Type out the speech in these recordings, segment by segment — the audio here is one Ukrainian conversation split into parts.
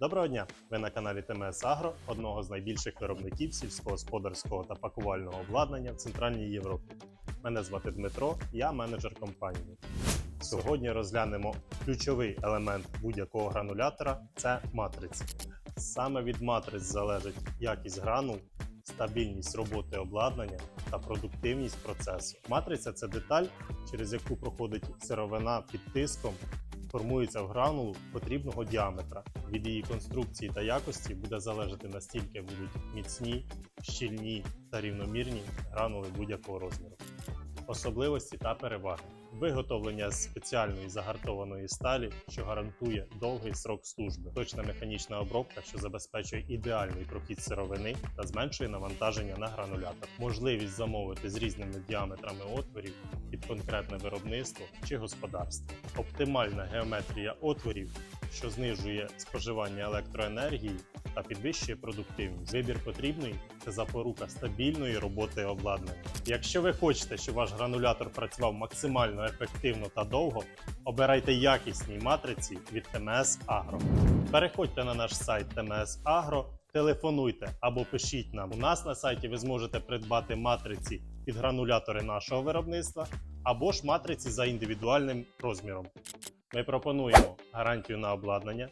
Доброго дня! Ви на каналі ТМС Агро, одного з найбільших виробників сільськогосподарського та пакувального обладнання в Центральній Європі. Мене звати Дмитро, я менеджер компанії. Сьогодні розглянемо ключовий елемент будь-якого гранулятора це матриці. Саме від матриць залежить якість гранул, стабільність роботи обладнання та продуктивність процесу. Матриця це деталь, через яку проходить сировина під тиском формується в гранулу потрібного діаметра. Від її конструкції та якості буде залежати настільки будуть міцні, щільні та рівномірні гранули будь-якого розміру. Особливості та переваги. Виготовлення з спеціальної загартованої сталі, що гарантує довгий срок служби, точна механічна обробка, що забезпечує ідеальний прохід сировини та зменшує навантаження на гранулятор, можливість замовити з різними діаметрами отворів під конкретне виробництво чи господарство, оптимальна геометрія отворів, що знижує споживання електроенергії та підвищує продуктивність. Вибір потрібний це запорука стабільної роботи обладнання. Якщо ви хочете, щоб ваш гранулятор працював максимально ефективно та довго, обирайте якісні матриці від ТМС Агро. Переходьте на наш сайт ТМС Агро, телефонуйте або пишіть нам. У нас на сайті ви зможете придбати матриці під гранулятори нашого виробництва або ж матриці за індивідуальним розміром. Ми пропонуємо гарантію на обладнання,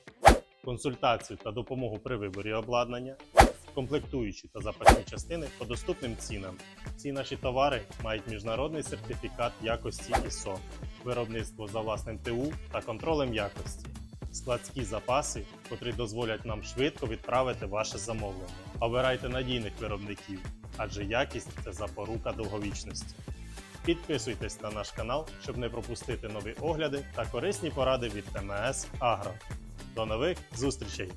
консультацію та допомогу при виборі обладнання, комплектуючі та запасні частини по доступним цінам. Всі наші товари мають міжнародний сертифікат якості ISO, виробництво за власним ТУ та контролем якості, складські запаси, котрі дозволять нам швидко відправити ваше замовлення. Обирайте надійних виробників, адже якість це запорука довговічності. Підписуйтесь на наш канал, щоб не пропустити нові огляди та корисні поради від ТМС Агро. До нових зустрічей!